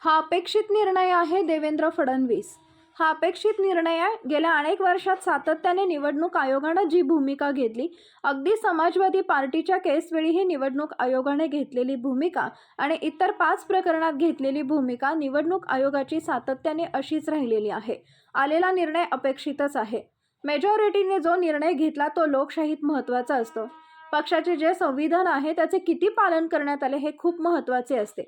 हा अपेक्षित निर्णय आहे देवेंद्र फडणवीस. हा अपेक्षित निर्णय आहे गेल्या अनेक वर्षात सातत्याने निवडणूक आयोगानं जी भूमिका घेतली अगदी समाजवादी पार्टीच्या केसवेळी ही निवडणूक आयोगाने घेतलेली भूमिका आणि इतर पाच प्रकरणात घेतलेली भूमिका निवडणूक आयोगाची सातत्याने अशीच राहिलेली आहे. आलेला निर्णय अपेक्षितच आहे. मेजॉरिटीने जो निर्णय घेतला तो लोकशाहीत महत्त्वाचा असतो. पक्षाचे जे संविधान आहे त्याचे किती पालन करण्यात आले हे खूप महत्त्वाचे असते.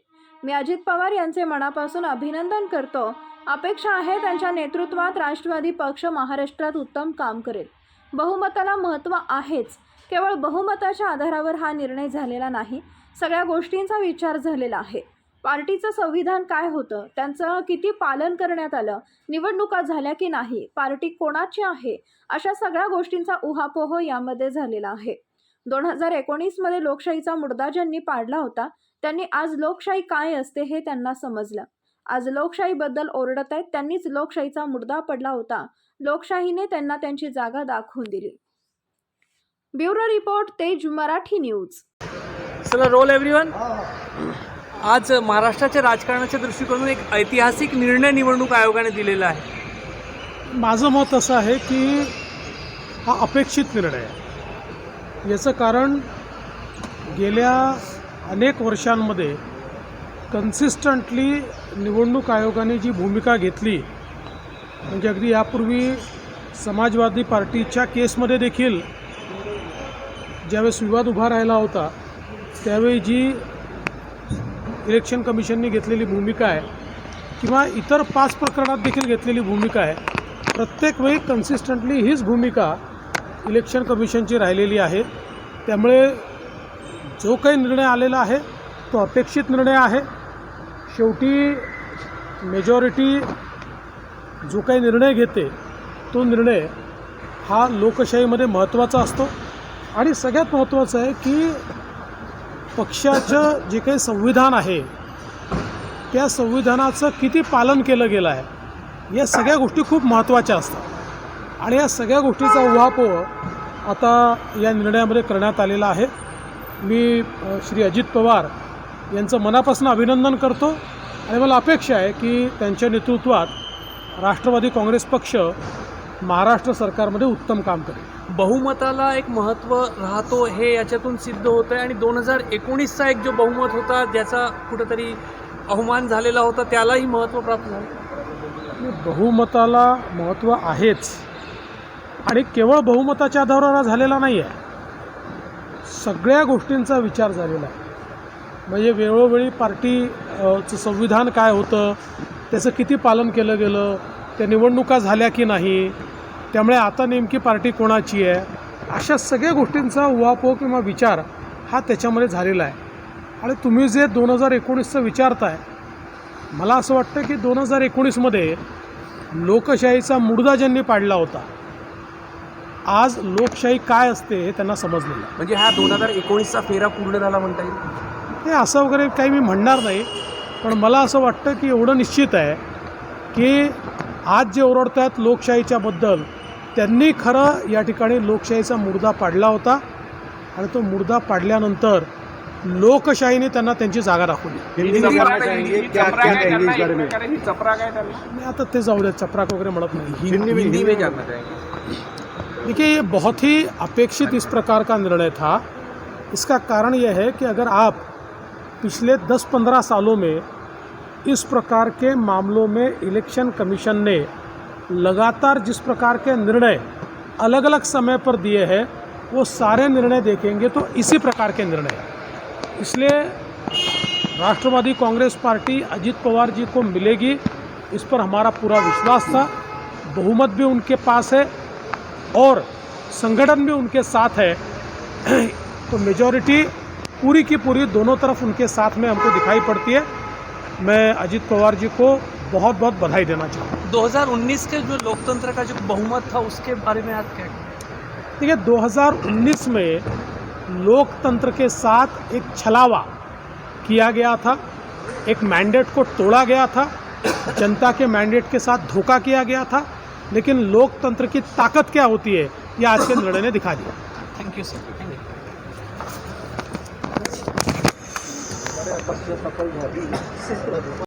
मी अजित पवार यांचे मनापासून अभिनंदन करतो. अपेक्षा आहे त्यांच्या नेतृत्वात राष्ट्रवादी पक्ष महाराष्ट्रात उत्तम काम करेल. बहुमताला महत्त्व आहेच. केवळ बहुमताच्या आधारावर हा निर्णय झालेला नाही सगळ्या गोष्टींचा विचार झालेला आहे. पार्टीचं संविधान काय होतं? त्यांचं किती पालन करण्यात आलं? निवडणुका झाल्या की नाही? पार्टी कोणाची आहे? अशा सगळ्या गोष्टींचा उहापोह यामध्ये झालेला आहे. दोन हजार एकोणीसमध्ये लोकशाहीचा मुडदा ज्यांनी पाडला होता त्यांनी आज लोकशाही काय असते हे त्यांना समजलं. आज लोकशाहीबद्दल ओरडत आहेत त्यांनीच लोकशाहीचा मुडदा पडला होता. लोकशाहीने त्यांना त्यांची जागा दाखवून दिली. Bureau report Tej Marathi news. चला रोल एव्हरीवन आज महाराष्ट्राच्या राजकारणाच्या दृष्टिकोनातून एक ऐतिहासिक निर्णय निवडणूक आयोगाने दिलेला आहे. माझं मत असं आहे की हा अपेक्षित निर्णय आहे. याचं कारण गेल्या अनेक वर्षांमध्ये कन्सिस्टंटली निवडणूक आयोगाने जी भूमिका घेतली म्हणजे अगदी यापूर्वी समाजवादी पार्टीच्या केसमध्ये देखील ज्यावेळेस विवाद उभा राहिला होता त्यावेळी जी इलेक्शन कमिशनने घेतलेली भूमिका आहे किंवा इतर पाच प्रकरणात देखील घेतलेली भूमिका आहे प्रत्येक वेळी कन्सिस्टंटली हीच भूमिका इलेक्शन कमिशनची राहिलेली आहे. त्यामुळे जो काही निर्णय आलेला आहे तो अपेक्षित निर्णय आहे. शेवटी मेजॉरिटी जो काही निर्णय घेते तो निर्णय हा लोकशाहीमध्ये महत्त्वाचा असतो. आणि सगळ्यात महत्त्वाचं आहे की पक्षाचं जे काही संविधान आहे त्या संविधानाचं किती पालन केलं गेलं आहे या सगळ्या गोष्टी खूप महत्त्वाच्या असतात. आणि या सगळ्या गोष्टीचा उहापोह आता या निर्णयामध्ये करण्यात आलेला आहे. मी श्री अजित पवार यांचं मनापासून अभिनंदन करतो आणि मला अपेक्षा आहे की त्यांच्या नेतृत्वात राष्ट्रवादी काँग्रेस पक्ष महाराष्ट्र सरकारमध्ये उत्तम काम करेल. बहुमताला एक महत्त्व राहतो हे याच्यातून सिद्ध होतं आहे आणि दोन हजार एकोणीसचा एक जो बहुमत होता ज्याचा कुठंतरी अवमान झालेला होता त्यालाही महत्त्व प्राप्त झालं. बहुमताला महत्त्व आहेच. आणि केवळ बहुमताच्या आधारावर झालेला नाही आहे सगळ्या गोष्टींचा विचार झालेला आहे. म्हणजे वेळोवेळी पार्टी चं संविधान काय होतं त्याचं किती पालन केलं गेलं त्या निवडणुका झाल्या की नाही त्यामुळे आता नेमकी पार्टी कोणाची आहे अशा सगळ्या गोष्टींचा उहापोह किंवा विचार हा त्याच्यामध्ये झालेला आहे. आणि तुम्ही जे दोन हजार एकोणीसचं विचारताय मला असं वाटतं की दोन हजार एकोणीसमध्ये लोकशाहीचा मुडदा ज्यांनी पाडला होता आज लोकशाही काय असते हे त्यांना समजलेलं आहे. म्हणजे हा दोन हजार एकोणीसचा फेरा पूर्ण झाला म्हणता येईल? ते असं वगैरे काही मी म्हणणार नाही पण मला असं वाटतं की एवढं निश्चित आहे की आज जे ओरडत आहेत लोकशाहीच्या बद्दल त्यांनी खरं या ठिकाणी लोकशाहीचा मुडदा पाडला होता आणि तो मुडदा पाडल्यानंतर लोकशाहीने त्यांना त्यांची जागा दाखवली. मी आता ते जाऊ द्या चपराक वगैरे म्हणत नाही. हिंदी में जानना चाहेंगे देखिए, ये बहुत ही अपेक्षित इस प्रकार का निर्णय था। इसका कारण यह है कि अगर आप पिछले 10-15 सालों में इस प्रकार के मामलों में इलेक्शन कमीशन ने लगातार जिस प्रकार के निर्णय अलग अलग समय पर दिए हैं, वो सारे निर्णय देखेंगे तो इसी प्रकार के निर्णय इसलिए राष्ट्रवादी कांग्रेस पार्टी अजीत पवार जी को मिलेगी, इस पर हमारा पूरा विश्वास था। बहुमत भी उनके पास है। और संगठन भी उनके साथ है तो मेजॉरिटी पूरी की पूरी दोनों तरफ़ उनके साथ में हमको दिखाई पड़ती है। मैं अजीत पवार जी को बहुत बहुत बधाई देना चाहूँगा। 2019 के जो लोकतंत्र का जो बहुमत था उसके बारे में आप क्या देखिए 2019 में लोकतंत्र के साथ एक छलावा किया गया था एक मैंडेट को तोड़ा गया था जनता के मैंडेट के साथ धोखा किया गया था लेकिन लोकतंत्र की ताकत क्या होती है, ये आज के निर्णय ने दिखा दिया। Thank you sir thank you